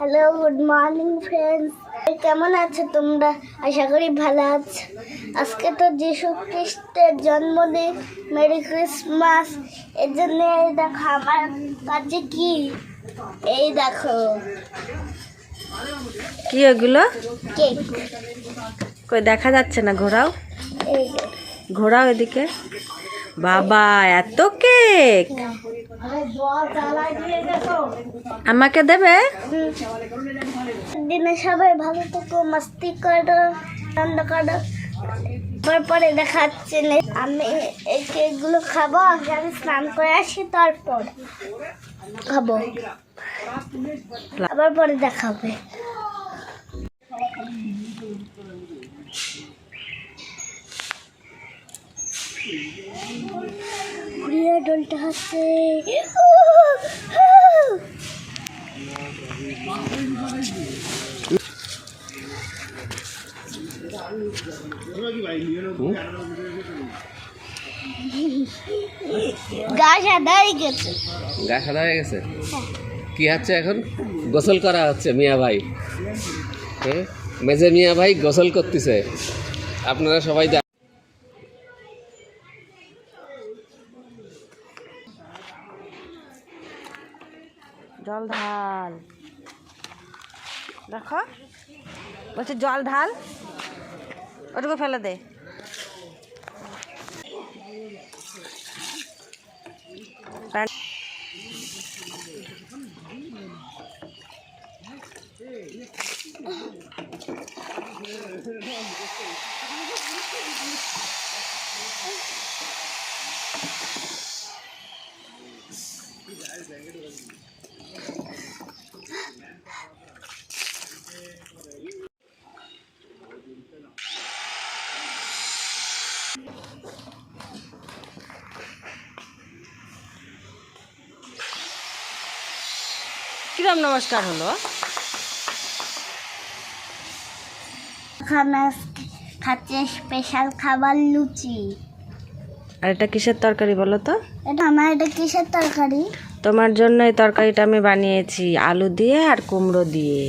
Hello good morning friends কেমন আছো তোমরা? আশা করি ভালো আছো। আজকে তো যিশু খ্রিস্টের জন্মদিন। Merry Christmas. এর জন্য এই দেখো আমার কাছে কি? এই দেখো। কি ওগুলো কেক। কই দেখা যাচ্ছে না ঘোরাও? ঘোরাও এদিকে। বাবা, এত কেক। আমাকে দেবে? দিনে সবাই ভালো থেকো, মাস্তি করো, আনন্দ করো। তারপরে দেখাচ্ছে আমি এই কেকগুলো খাব আগে আমি স্নান করে আসি, তারপর খাব। আবার পরে দেখাবে। ডলটা সাদা হয়ে গেছে। গা সাদা হয়ে গেছে? কি হচ্ছে এখন? গোসল করা হচ্ছে মিয়া ভাই। হ্যাঁ? মেজে মিয়া ভাই গোসল করতেছে। আপনারা সবাই জল ঢাল। দেখো বলছে জল ঢাল ওটুকু ফেলে দে। কিরম নমস্কার হলো? খাচ্ছে স্পেশাল খাবার লুচি। আর এটা কিসের তরকারি বলো তো? এটা আমার এটা কিসের তরকারি? তোমার জন্য এই তরকারিটা আমি বানিয়েছি আলু দিয়ে আর কুমড়ো দিয়ে।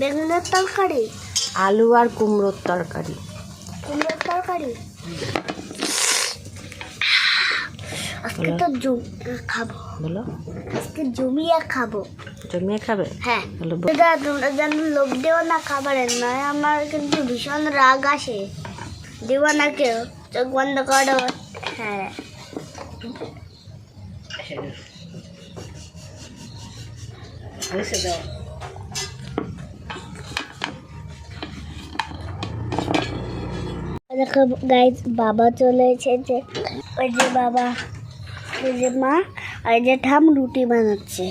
বেগুনের তরকারি? আলু আর কুমড়োর তরকারি। কুমড়োর তরকারি আজকে তো জম- খাব। বলো। আজকে জমিয়ে খাব। জমিয়ে খাবে? হ্যাঁ। দাদা তোমরা যেন লোভ দেও না খাবারের নয় আমার কিন্তু ভীষণ রাগ আসে। দেবো না কেউ চোখ বন্ধ করো। হ্যাঁ। দেখো গাইজ বাবা চলে এসেছে। ওই যে বাবা, ওই যে মা, আর যে ঠাম রুটি বানাচ্ছে।